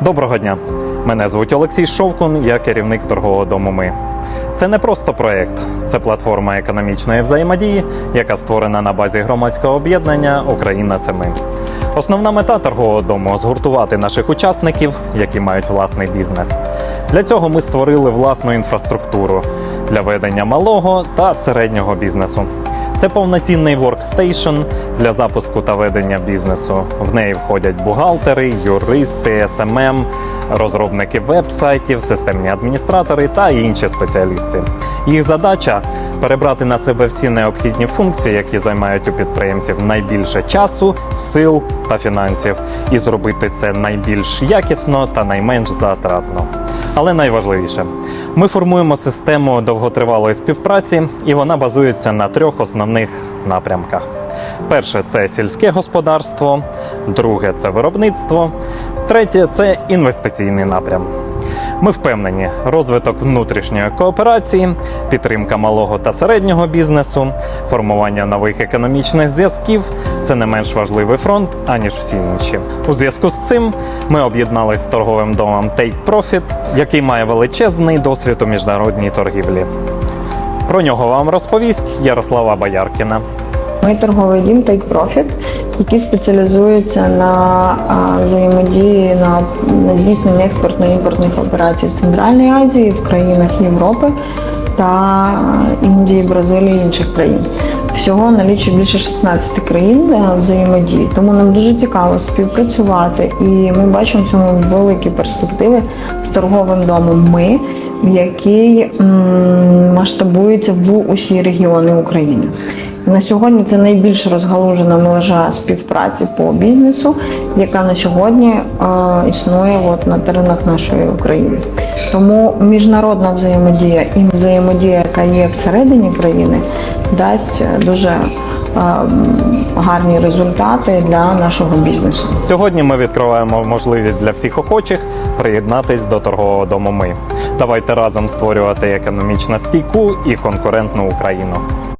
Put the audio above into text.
Доброго дня! Мене звуть Олексій Шовкун, я керівник торгового дому Ми. Це не просто проект, це платформа економічної взаємодії, яка створена на базі громадського об'єднання Україна це ми. Основна мета торгового дому згуртувати наших учасників, які мають власний бізнес. Для цього ми створили власну інфраструктуру для ведення малого та середнього бізнесу. Це повноцінний воркстейшн для запуску та ведення бізнесу. В неї входять бухгалтери, юристи, СММ, розробники веб-сайтів, системні адміністратори та інші спеціалісти. Їх задача перебрати на себе всі необхідні функції, які займають у підприємців найбільше часу, сил та фінансів, і зробити це найбільш якісно та найменш затратно. Але найважливіше, ми формуємо систему довготривалої співпраці, і вона базується на трьох основних напрямках: перше це сільське господарство, друге це виробництво, третє це інвестиційний напрям. Ми впевнені, розвиток внутрішньої кооперації, підтримка малого та середнього бізнесу, формування нових економічних зв'язків це не менш важливий фронт, аніж всі інші. У зв'язку з цим ми об'єдналися з торговим домом Take Profit, який має величезний досвід у міжнародній торгівлі. Про нього вам розповість Ярослава Бояркіна. Ми торговий дім Take Profit, який спеціалізується на взаємодії на, на здійсненні експортно-імпортних операцій в Центральній Азії, в країнах Європи та Індії, Бразилії і інших країн. Всього налічує більше 16 країн е, взаємодії, тому нам дуже цікаво співпрацювати, і ми бачимо в цьому великі перспективи з торговим домом. Ми який масштабується в усі регіони України. На сьогодні це найбільш розгалужена мережа співпраці по бізнесу, яка на сьогодні е, існує от на теренах нашої України. Тому міжнародна взаємодія і взаємодія, яка є всередині країни, дасть е, дуже гарні результати для нашого бізнесу. Сьогодні ми відкриваємо можливість для всіх охочих приєднатись до торгового дому. Ми давайте разом створювати економічно стійку і конкурентну Україну.